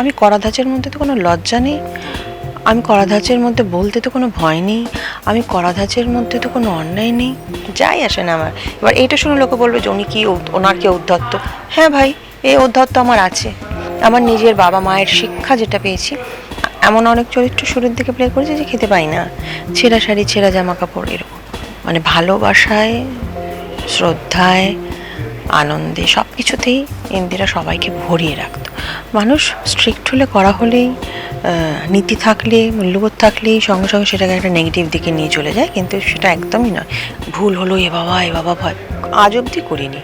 আমি করাধাঁচের মধ্যে তো কোনো লজ্জা নেই। আমি করাধাঁচের মধ্যে বলতে তো কোনো ভয় নেই। আমি করাধাঁচের মধ্যে তো কোনো অন্যায় নেই। যাই আসে না আমার। এবার এটা শুনে লোকে বলবে যে উনি কি ওনার কি ঔদ্ধত্য হ্যাঁ ভাই, এই ঔদ্ধত্য আমার আছে। আমার নিজের বাবা মায়ের শিক্ষা যেটা পেয়েছি, এমন অনেক চরিত্র শুরুর দিকে প্লে করেছে যে খেতে পাই না। ছেঁড়া শাড়ি, ছেঁড়া জামা কাপড় এরকম। মানে ভালোবাসায়, শ্রদ্ধায় আনন্দে সব কিছুতেই ইন্দিরা সবাইকে ভরিয়ে রাখত। মানুষ স্ট্রিক্ট হলে করা হলেই নীতি থাকলে, মূল্যবোধ থাকলেই সঙ্গে সঙ্গে সেটাকে একটা নেগেটিভ দিকে নিয়ে চলে যায়, কিন্তু সেটা একদমই নয়। ভুল হলো, এ বাবা এ বাবা ভয়। আজ অবধি করিনি।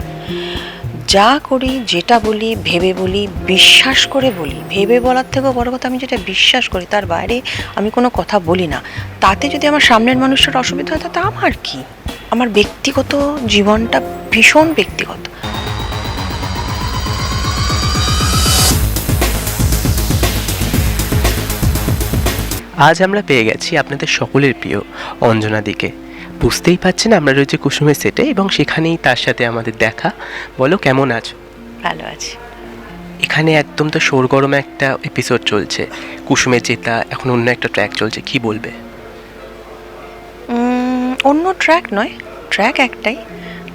যা করি, যেটা বলি, ভেবে বলি, বিশ্বাস করে বলি। ভেবে বলার থেকেও বড় কথা, আমি যেটা বিশ্বাস করি, তার বাইরে আমি কোনো কথা বলি না। তাতে যদি আমার সামনের মানুষটার অসুবিধা হয়, তাতে আমার কি? আমার ব্যক্তিগত জীবনটা ভীষণ ব্যক্তিগত। আজ আমরা পেয়ে গেছি আপনাদের সকলের প্রিয় অঞ্জনা দিকে। বুঝতেই পারছেন আমরা রয়েছে কুসুমের সেটে এবং সেখানেই তার সাথে আমাদের দেখা। বলো কেমন আছো? ভালো আছি। এখানে একদম তো গরম একটা এপিসোড চলছে। কুসুমের জেতা এখন অন্য একটা ট্র্যাক চলছে কি বলবে? অন্য ট্র্যাক নয় ট্র্যাক একটাই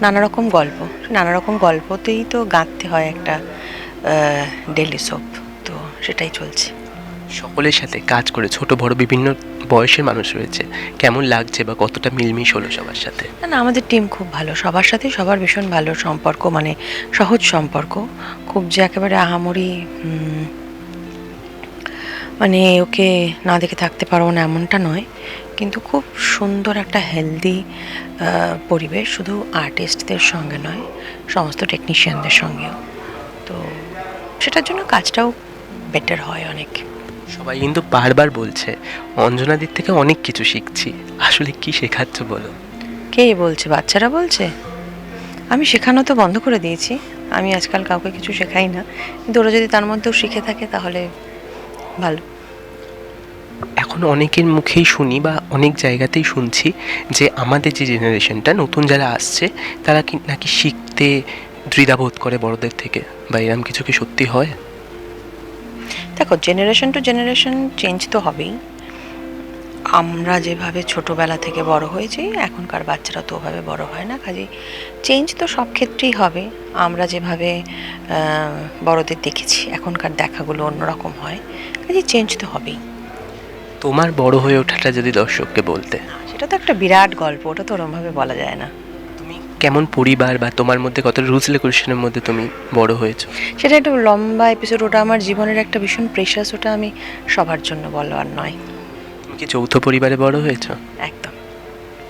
নানা রকম গল্প। নানা রকম গল্পতেই তো গাঁথতে হয় একটা ডেলি সোপ তো সেটাই চলছে। সকলের সাথে কাজ করে ছোট বড় বিভিন্ন বয়সের মানুষ রয়েছে। কেমন লাগছে বা কতটা মিলমিশ হলো সবার সাথে? না না, আমাদের টিম খুব ভালো। সবার সাথে সবার ভীষণ ভালো সম্পর্ক মানে সহজ সম্পর্ক। খুব যে একেবারে আহামরি মানে ওকে না দেখে থাকতে পারব না এমনটা নয়। কিন্তু খুব সুন্দর একটা হেলদি পরিবেশ, শুধু আর্টিস্টদের সঙ্গে নয়, সমস্ত টেকনিশিয়ানদের সঙ্গেও। তো সেটার জন্য কাজটাও বেটার হয় অনেক। সবাই কিন্তু বারবার বলছে অঞ্জনা দিক থেকে অনেক কিছু শিখছি। আসলে কি শেখাচ্ছ বলো? কে বলছে? বাচ্চারা বলছে? আমি শেখানো তো বন্ধ করে দিয়েছি। আমি আজকাল কাউকে কিছু শেখাই না। কিন্তু ওরা যদি তার মধ্যেও শিখে থাকে তাহলে ভালো। এখন অনেকের মুখেই শুনি বা অনেক জায়গাতেই শুনছি যে আমাদের যে জেনারেশনটা নতুন যারা আসছে তারা কি নাকি শিখতে দ্বিধাবোধ করে বড়দের থেকে বা এরম কিছু কি সত্যি হয়? দেখো জেনারেশন টু জেনারেশন চেঞ্জ তো হবেই। আমরা যেভাবে ছোটোবেলা থেকে বড় হয়েছি এখনকার বাচ্চারা তো ওভাবে বড় হয় না কাজে চেঞ্জ তো সব ক্ষেত্রেই হবে। আমরা যেভাবে বড়দের দেখেছি এখনকার দেখাগুলো অন্যরকম হয় কাজে চেঞ্জ তো হবেই। তোমার বড় হয়ে ওঠাটা যদি দর্শককে বলতে। সেটা তো একটা বিরাট গল্প ওটা তো ওরমভাবে বলা যায় না। কেমন পরিবার বা তোমার মধ্যে কত রুলস রেগুলেশনের মধ্যে তুমি বড় হয়েছো? সেটা একটা লম্বা এপিসোড ওটা আমার জীবনের একটা ভীষণ প্রেশাস ওটা আমি সবার জন্য বলবার নয়। তুমি কি যৌথ পরিবারে বড় হয়েছো? একদম।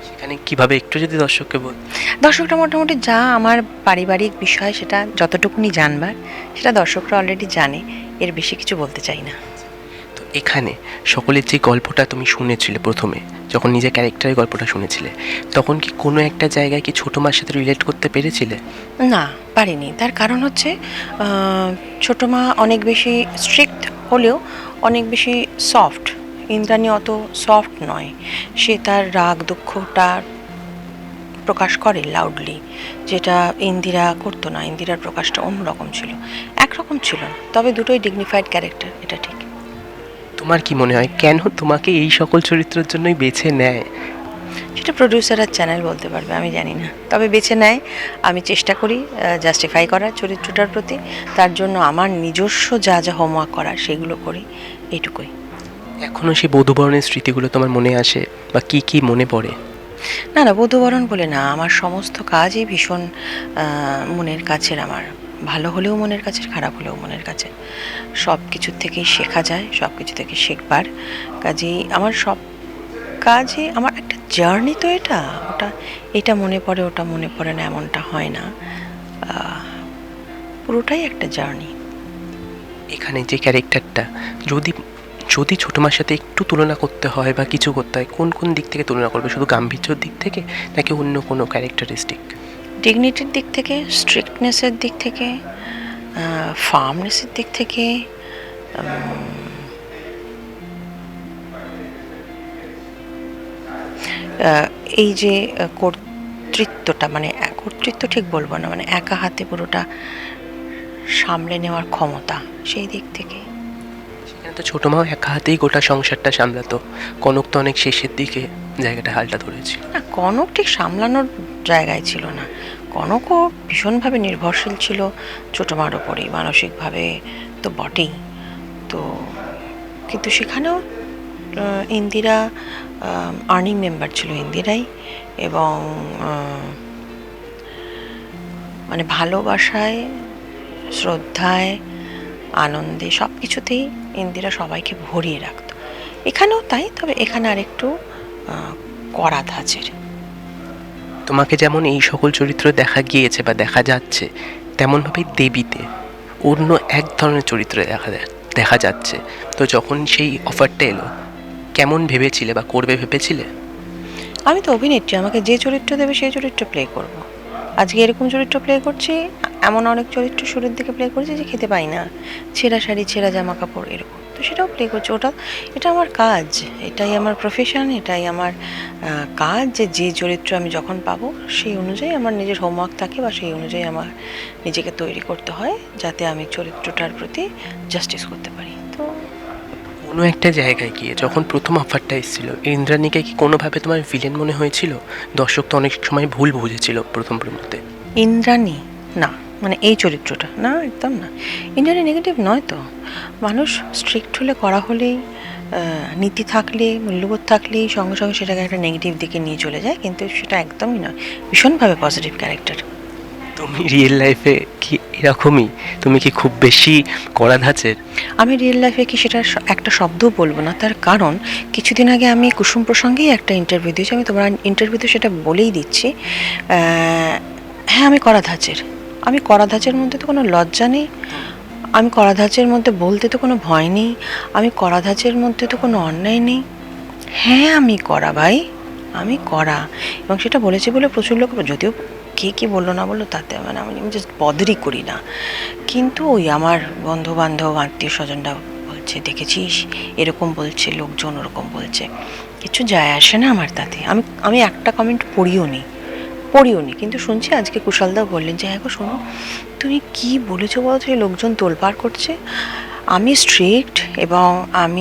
সেখানে কীভাবে একটু যদি দর্শককে বল। দর্শকরা মোটামুটি যা আমার পারিবারিক বিষয় সেটা যতটুকুনি জানবার সেটা দর্শকরা অলরেডি জানে এর বেশি কিছু বলতে চাই না। এখানে সকলের যে গল্পটা তুমি শুনেছিলে প্রথমে, যখন নিজের ক্যারেক্টারের গল্পটা শুনেছিলে, তখন কি কোনো একটা জায়গায় কি ছোটো মার সাথে রিলেট করতে পেরেছিলে? না, পারিনি। তার কারণ হচ্ছে ছোটো মা অনেক বেশি স্ট্রিক্ট হলেও অনেক বেশি সফট ইন্দ্রাণী অত সফট নয়। সে তার রাগ, দুঃখটা প্রকাশ করে লাউডলি যেটা ইন্দিরা করতো না। ইন্দিরার প্রকাশটা অন্যরকম ছিল। একরকম ছিল তবে দুটোই ডিগনিফাইড ক্যারেক্টার এটা ঠিক। তোমার কি মনে হয়? কেন তোমাকে এই সকল চরিত্রের জন্যই বেছে নেয়? সেটা প্রডিউসার আর চ্যানেল বলতে পারবে আমি জানি না। তবে বেছে নেয় আমি চেষ্টা করি জাস্টিফাই করার চরিত্রটার প্রতি। তার জন্য আমার নিজস্ব যা যা হোমওয়ার্ক করা সেগুলো করি এটুকুই। এখনও সেই বধুবরণের স্মৃতিগুলো তোমার মনে আসে? বা কি কি মনে পড়ে? না না বধুবরণ বলে না আমার সমস্ত কাজই ভীষণ মনের কাছের আমার। ভালো হলেও মনের কাছে, খারাপ হলেও মনের কাছে। সব কিছুর থেকেই শেখা যায়, সব কিছু থেকে শেখবার। কাজেই আমার সব কাজে আমার একটা জার্নি তো এটা। ওটা, এটা মনে পড়ে, ওটা মনে পড়ে না, এমনটা হয় না। পুরোটাই একটা জার্নি। এখানে যে ক্যারেক্টারটা, যদি যদি ছোটো মার সাথে একটু তুলনা করতে হয় বা কিছু করতে হয়, কোন কোন দিক থেকে তুলনা করবে? শুধু গাম্ভীর্যর দিক থেকে, নাকি অন্য কোনো ক্যারেক্টারিস্টিক ডিগনিটির দিক থেকে স্ট্রিক্টনেসের দিক থেকে ফার্মনেসের দিক থেকে এই যে কর্তৃত্বটা মানে কর্তৃত্ব ঠিক বলব না মানে একা হাতে পুরোটা সামলে নেওয়ার ক্ষমতা, সেই দিক থেকে। তো ছোটো মাও একা হাতেই গোটা সংসারটা সামলাতো। কনক তো অনেক শেষের দিকে জায়গাটা হালটা ধরেছিল না, কনক ঠিক সামলানোর জায়গায় ছিল না। কনকও ভীষণভাবে নির্ভরশীল ছিল। ছোটো মার ওপরেই, মানসিকভাবে তো বটেই। তো কিন্তু সেখানেও ইন্দিরা আর্নিং মেম্বার ছিল ইন্দিরাই এবং মানে ভালোবাসায়, শ্রদ্ধায়, আনন্দে সব কিছুতেই ইন্দিরা সবাইকে ভরিয়ে রাখত। এখানেও তাই তবে এখানে আরেকটু আহ, কড়া ধাঁচের। তোমাকে যেমন এই সকল চরিত্র দেখা গিয়েছে বা দেখা যাচ্ছে তেমনভাবেই দেবীতে অন্য এক ধরনের চরিত্র দেখা দেখা যাচ্ছে। তো যখন সেই অফারটা এলো কেমন ভেবেছিলে বা করবে ভেবেছিলে? আমি তো অভিনেত্রী আমাকে যে চরিত্র দেবে সেই চরিত্র প্লে করব। আজকে এরকম চরিত্র প্লে করছি, এমন অনেক চরিত্র শুরুর দিকে প্লে করেছি যে খেতে পাই না। ছেঁড়া শাড়ি, ছেঁড়া জামা কাপড় এরকম। তো সেটাও প্লে করছি। ওটা, এটা আমার কাজ, এটাই আমার প্রফেশন এটাই আমার কাজ যে যে চরিত্র আমি যখন পাবো, সেই অনুযায়ী আমার নিজের হোমওয়ার্ক থাকে বা সেই অনুযায়ী আমার নিজেকে তৈরি করতে হয়, যাতে আমি চরিত্রটার প্রতি জাস্টিস করতে পারি। কোনো একটা জায়গায় গিয়ে যখন প্রথম অফারটা এসেছিল ইন্দ্রাণীকে কি কোনোভাবে তোমার ভিলেন মনে হয়েছিল? দর্শক তো অনেক সময় ভুল বুঝেছিল প্রথম প্রমোতে ইন্দ্রাণী? না মানে এই চরিত্রটা। না একদম না। ইন্দ্রাণী নেগেটিভ নয় তো। মানুষ স্ট্রিক্ট হলে করা হলেই নীতি থাকলে মূল্যবোধ থাকলেই সঙ্গে সঙ্গে সেটাকে একটা নেগেটিভ দিকে নিয়ে চলে যায় কিন্তু সেটা একদমই নয়। ভীষণভাবে পজিটিভ ক্যারেক্টার তুমি রিয়েল লাইফে এরকমই? তুমি কি খুব বেশি কড়া ধাঁচের? আমি রিয়েল লাইফে কি সেটা একটা শব্দও বলব না, তার কারণ কিছুদিন আগে আমি কুসুম প্রসঙ্গেই একটা ইন্টারভিউ দিয়েছি, আমি তোমার ইন্টারভিউতে সেটা বলেই দিচ্ছি। হ্যাঁ আমি করা ধাঁচের। আমি করা ধাঁচের মধ্যে তো কোনো লজ্জা নেই, আমি করা ধাঁচের মধ্যে বলতে তো কোনো ভয় নেই, আমি করা ধাঁচের মধ্যে তো কোনো অন্যায় নেই। হ্যাঁ আমি করা ভাই, আমি করা এবং সেটা বলেছি বলে প্রচুর লোক, যদিও কে কি বলল না বলল তাতে মানে আমি আমি জাস্ট বদরই করি না। কিন্তু ওই আমার বন্ধু বান্ধব আত্মীয় স্বজনরা বলছে দেখেছিস? এরকম বলছে লোকজন ওরকম বলছে। কিছু যায় আসে না আমার তাতে। আমি আমি একটা কমেন্ট পড়িও নি পড়িও নি। কিন্তু শুনছি আজকে কুশালদাও বললেন যে হ্যাঁ শোনো তুমি কি বলেছ বলো তো লোকজন তোলপাড় করছে? আমি স্ট্রিক্ট এবং আম,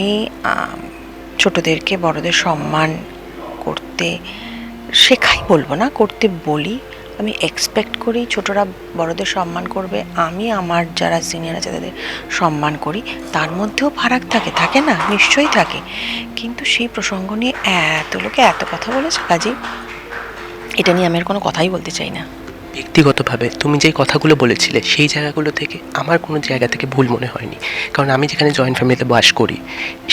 ছোটদেরকে বড়দের সম্মান করতে শেখাই বলব না করতে বলি। আমি এক্সপেক্ট করি ছোটরা বড়দের সম্মান করবে, আমি আমার যারা সিনিয়র আছে তাদের সম্মান করি, তার মধ্যেও ফারাক থাকে থাকে না? নিশ্চয়ই থাকে। কিন্তু সেই প্রসঙ্গ নিয়ে এত লোকে এত কথা বলেছে কাজে এটা নিয়ে আমি আর কোনো কথাই বলতে চাই না। ব্যক্তিগতভাবে তুমি যে কথাগুলো বলেছিলে, সেই জায়গাগুলো থেকে আমার কোনো জায়গা থেকে ভুল মনে হয়নি। কারণ আমি যেখানে জয়েন্ট ফ্যামিলিতে বাস করি,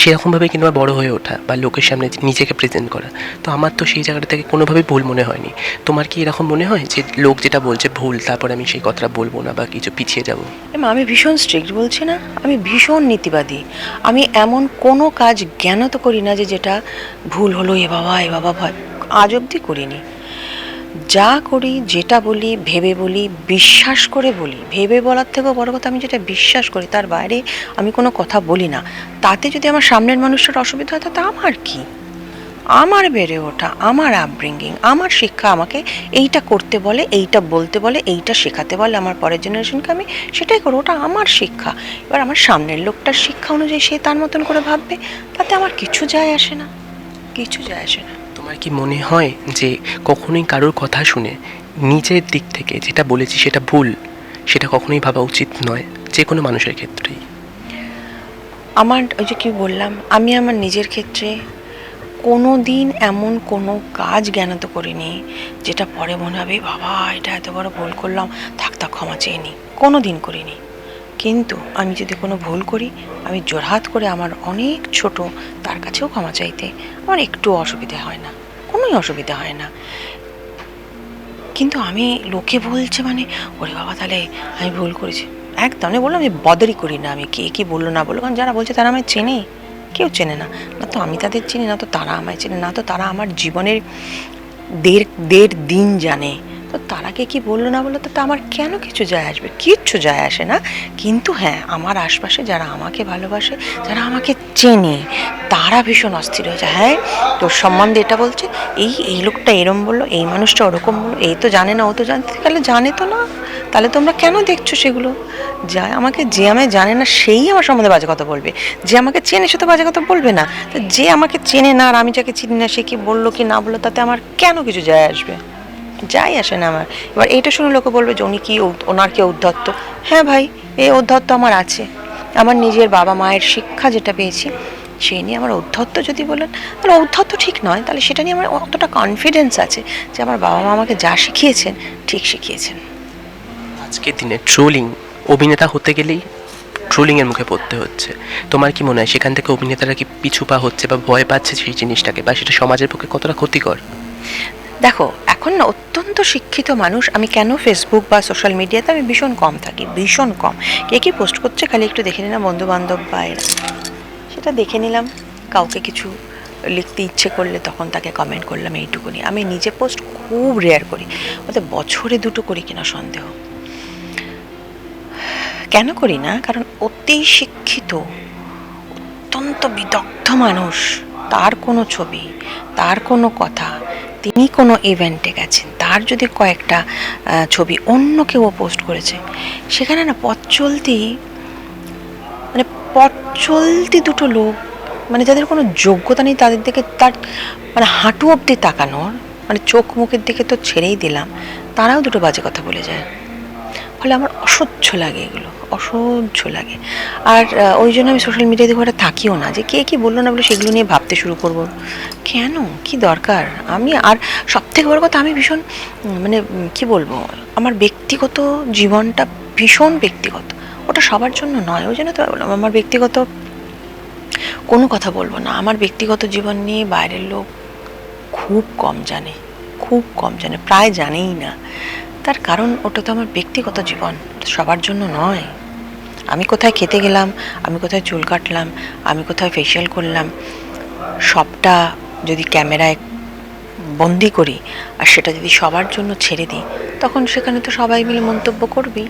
সেরকমভাবে কিন্তু আমার বড় হয়ে ওঠা বা লোকের সামনে নিজেকে প্রেজেন্ট করা। তো আমার তো সেই জায়গাটা থেকে কোনোভাবেই ভুল মনে হয়নি। তোমার কি এরকম মনে হয় যে লোক যেটা বলছে ভুল, তারপর আমি সেই কথাটা বলব না বা কিছু পিছিয়ে যাব? আমি ভীষণ স্ট্রিক্ট বলছি না? আমি ভীষণ নীতিবাদী। আমি এমন কোনো কাজ জ্ঞানত করি না যে যেটা ভুল হলো, এ বাবা এ বাবা ভয়, আজ অবধি করিনি। যা করি, যেটা বলি, ভেবে বলি, বিশ্বাস করে বলি। ভেবে বলার থেকেও বড় কথা, আমি যেটা বিশ্বাস করি, তার বাইরে আমি কোনো কথা বলি না। তাতে যদি আমার সামনের মানুষটার অসুবিধা হয়, তাতে আমার কি? আমার বেড়ে ওঠা, আমার আপব্রিঙ্গিং আমার শিক্ষা আমাকে এইটা করতে বলে, এইটা বলতে বলে, এইটা শেখাতে বলে, আমার পরের জেনারেশনকে আমি সেটাই করব, ওটা আমার শিক্ষা। এবার আমার সামনের লোকটার শিক্ষা অনুযায়ী সে তার মতন করে ভাববে, তাতে আমার কিছু যায় আসে না, কিছু যায় আসে না। তোমার কি মনে হয় যে কখনোই কারোর কথা শুনে নিজের দিক থেকে যেটা বলেছি সেটা ভুল, সেটা কখনোই ভাবা উচিত নয়, যে কোনো মানুষের ক্ষেত্রেই? আমার, ওই যে কি বললাম, আমি আমার নিজের ক্ষেত্রে কোনো দিন এমন কোনো কাজ জ্ঞানত করিনি, যেটা পরে মনে হবে "এ বাবা, এটা এত বড় ভুল করলাম, থাক থাক, ক্ষমা চেয়ে নিই কোনো দিন করিনি। কিন্তু আমি যদি কোনো ভুল করি, আমি জোরহাত করে আমার অনেক ছোট তার কাছেও ক্ষমা চাইতে আমার একটু অসুবিধা হয় না, কোনোই অসুবিধা হয় না। কিন্তু আমি লোকে বলছে মানে ওরে বাবা, তাহলে আমি ভুল করেছি। একদম, আমি বললাম যে বদরই করি না আমি, কে কী বলল না বলল? কারণ যারা বলছে তারা আমায় চেনে, কেউ চেনে না। না তো আমি তাদের চিনি, না তো তারা আমায় চেনে, না তো তারা আমার জীবনের দেড় দেড় দিন জানে। তো তারাকে কি বলল না বলল? তো আমার কেন কিছু যায় আসবে? কিচ্ছু যায় আসে না। কিন্তু হ্যাঁ আমার আশপাশে যারা আমাকে ভালোবাসে, যারা আমাকে চেনে, তারা ভীষণ অস্থির হয়ে যায়। হ্যাঁ তোর সম্বন্ধে এটা বলছে, এই এই লোকটা এরম বলল, এই মানুষটা ওরকম বলল, এই তো জানে না, ও তো জানতে তাহলে জানে তো না। তাহলে তোমরা কেন দেখছ সেগুলো? যা আমাকে, যে আমায় জানে না, সেই আমার সম্বন্ধে বাজে কথা বলবে। যে আমাকে চেনে, সে তো বাজে কথা বলবে না। তো যে আমাকে চেনে না, আর আমি যাকে চিনি না, সে কি বলল কি না বলল, তাতে আমার কেন কিছু যায় আসবে? যাই আসে না আমার। এবার এইটা শুনে লোকে বলবে যে উনি কি ওনার কি ঔদ্ধত্য? হ্যাঁ ভাই এই ঔদ্ধত্য আমার আছে। আমার নিজের বাবা মায়ের শিক্ষা যেটা পেয়েছি, সেই নিয়ে আমার ঔদ্ধত্য যদি বলেন, তাহলে ঔদ্ধত্য ঠিক নয়। তাহলে সেটা নিয়ে আমার অতটা কনফিডেন্স আছে যে আমার বাবা মা আমাকে যা শিখিয়েছেন, ঠিক শিখিয়েছেন। আজকের দিনে ট্রোলিং অভিনেতা হতে গেলেই ট্রোলিংয়ের মুখে পড়তে হচ্ছে। তোমার কি মনে হয় সেখান থেকে অভিনেতারা কি পিছু পা হচ্ছে বা ভয় পাচ্ছে সেই জিনিসটাকে বা সেটা সমাজের পক্ষে কতটা ক্ষতিকর? দেখো, এখন না অত্যন্ত শিক্ষিত মানুষ, আমি কেন ফেসবুক বা সোশ্যাল মিডিয়াতে আমি ভীষণ কম থাকি, ভীষণ কম। কে কি পোস্ট করছে খালি একটু দেখে নিলাম বন্ধু বান্ধব বা এরা সেটা দেখে নিলাম, কাউকে কিছু লিখতে ইচ্ছে করলে তখন তাকে কমেন্ট করলাম এইটুকুনি। আমি নিজে পোস্ট খুব রেয়ার করি, ওতে বছরে দুটো করি কিনা সন্দেহ। কেন করি না? কারণ অতি শিক্ষিত, অত্যন্ত বিদগ্ধ মানুষ, তার কোনো ছবি, তার কোনো কথা তিনি কোনো ইভেন্টে গেছেন, তার যদি কয়েকটা ছবি অন্য কেউ পোস্ট করেছে, সেখানে না পথ চলতি মানে পথ চলতি দুটো লোক মানে যাদের কোনো যোগ্যতা নেই তাদের দিকে তার মানে হাঁটু অবধি তাকানোর মানে চোখ মুখের দিকে তো ছেড়েই দিলাম, তারাও দুটো বাজে কথা বলে যায়। ফলে আমার অসহ্য লাগে এগুলো, অসহ্য লাগে। আর ওই জন্য আমি সোশ্যাল মিডিয়াতে খুব থাকিও না যে কে কি বলল না বলে সেগুলো নিয়ে ভাবতে শুরু করব। কেন? কি দরকার? আমি, আর সব থেকে বড় কথা আমি ভীষণ মানে কি বলব? আমার ব্যক্তিগত জীবনটা ভীষণ ব্যক্তিগত। ওটা সবার জন্য নয়, ওই জন্য তো আমার ব্যক্তিগত কোনো কথা বলব না। আমার ব্যক্তিগত জীবন নিয়ে বাইরের লোক খুব কম জানে, খুব কম জানে, প্রায় জানেই না। তার কারণ ওটা তো আমার ব্যক্তিগত জীবন সবার জন্য নয়। আমি কোথায় খেতে গেলাম, আমি কোথায় চুল কাটলাম, আমি কোথায় ফেসিয়াল করলাম, সবটা যদি ক্যামেরায় বন্দি করি, আর সেটা যদি সবার জন্য ছেড়ে দিই, তখন সেখানে তো সবাই মিলে মন্তব্য করবেই।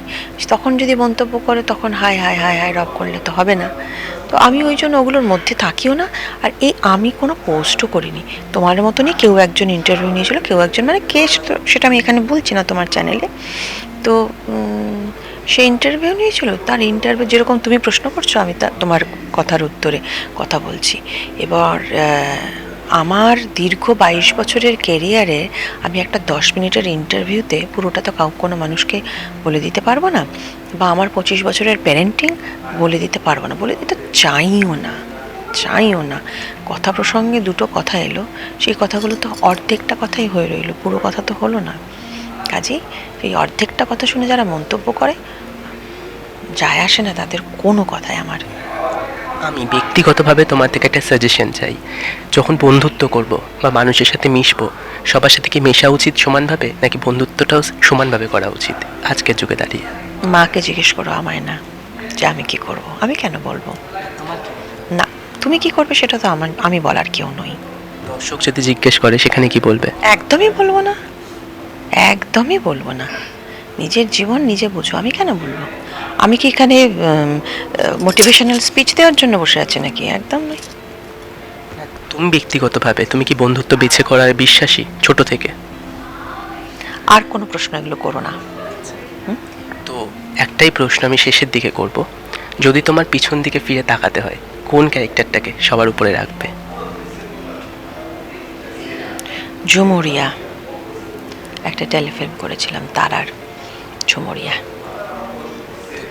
তখন যদি মন্তব্য করে, তখন হাই হাই হাই হাই রব করলে তো হবে না। তো আমি ওই জন্য ওগুলোর মধ্যে থাকিও না, আর এই আমি কোনো পোস্টও করিনি। তোমার মতনই কেউ একজন ইন্টারভিউ নিয়েছিল, কেউ একজন মানে কে সেটা- আমি এখানে বলছি না তোমার চ্যানেলে তো সে ইন্টারভিউ নিয়েছিল, তার ইন্টারভিউ যেরকম তুমি প্রশ্ন করছ, আমি তা তোমার কথার উত্তরে কথা বলছি। এবার আমার দীর্ঘ বাইশ বছরের কেরিয়ারে আমি একটা দশ মিনিটের ইন্টারভিউতে পুরোটা তো কাউ, কোনো মানুষকে বলে দিতে পারব না বা আমার পঁচিশ বছরের প্যারেন্টিং বলে দিতে পারব না। বলে দিতে চাইও না চাইও না। কথা প্রসঙ্গে দুটো কথা এলো, সেই কথাগুলো তো অর্ধেকটা কথাই হয়ে রইল, পুরো কথা তো হলো না। কাজেই এই অর্ধেকটা কথা শুনে যারা মন্তব্য করে, যায় আসে না তাদের কোনো কথাই আমার। আমি ব্যক্তিগতভাবে তোমার থেকে একটা সাজেশন চাই। যখন বন্ধুত্ব করব বা মানুষের সাথে মিশবো সবার সাথে কি মেশা উচিত সমানভাবে নাকি বন্ধুত্বটাও সমানভাবে করা উচিত? আজকের যুগে দাঁড়িয়ে। মাকে জিজ্ঞেস করো আমায় না যে আমি কি করব? আমি কেন বলব? না তুমি কি করবে সেটা তো আমার আমি বলার কেউ নই। দর্শক যদি জিজ্ঞেস করে সেখানে কি বলবে? একদমই বলব না। একদমই বলব না। নিজের জীবন নিজে বুঝো আমি কেন বলব? আমি কি এখানে মোটিভেশনাল স্পিচ দেওয়ার জন্য বসে আছি নাকি? একদম নয় তুমি ব্যক্তিগতভাবে। তুমি কি বন্ধুত্ব বেছে করার বিশ্বাসী ছোট থেকে? আর কোনো প্রশ্ন এগুলো করো না। তো একটাই প্রশ্ন আমি শেষের দিকে করব। যদি তোমার পিছন দিকে ফিরে তাকাতে হয় কোন ক্যারেক্টারটাকে সবার উপরে রাখবে? ঝুমুরিয়া। একটা টেলিফিল্ম করেছিলাম তারার ঝুমুরিয়া।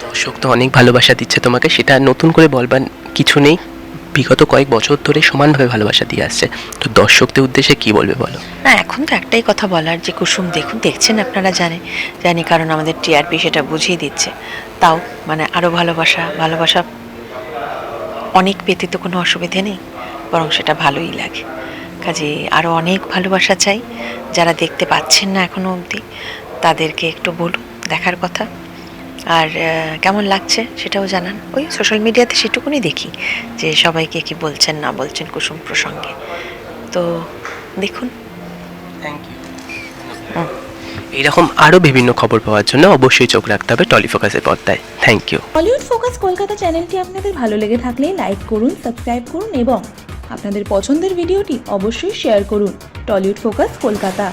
দর্শক তো অনেক ভালোবাসা দিচ্ছে তোমাকে। সেটা নতুন করে বলবার কিছু নেই। বিগত কয়েক বছর ধরে সমানভাবে ভালোবাসা দিয়ে আসছে। তো দর্শকদের উদ্দেশ্যে কি বলবে বলো? না, এখন তো একটাই কথা বলার যে কুসুম, দেখুন, দেখছেন আপনারা জানে, জানি কারণ আমাদের টিআরপি সেটা বুঝিয়ে দিচ্ছে। তাও মানে আরও ভালোবাসা ভালোবাসা অনেক পেতে তো কোনো অসুবিধে নেই, বরং সেটা ভালোই লাগে। কাজে আরও অনেক ভালোবাসা চাই। যারা দেখতে পাচ্ছেন না এখনও অবধি, তাদেরকে একটু বলুন, দেখার কথা। আর কেমন লাগছে সেটাও জানান। ওই সোশ্যাল মিডিয়াতে সেটুকুনি দেখি যে সবাইকে কি বলছেন না বলছেন কুসুম প্রসঙ্গে। তো দেখুন। থ্যাংক ইউ এইরকম আরও বিভিন্ন খবর পাওয়ার জন্য অবশ্যই চোখ রাখতে হবে টলিফোকাসের পর্দায়। Thank you Hollywood focus Kolkata চ্যানেলটি আপনাদের ভালো লেগে থাকলে লাইক করুন সাবস্ক্রাইব করুন এবং আপনাদের পছন্দের ভিডিওটি অবশ্যই শেয়ার করুন। Tollywood focus Kolkata.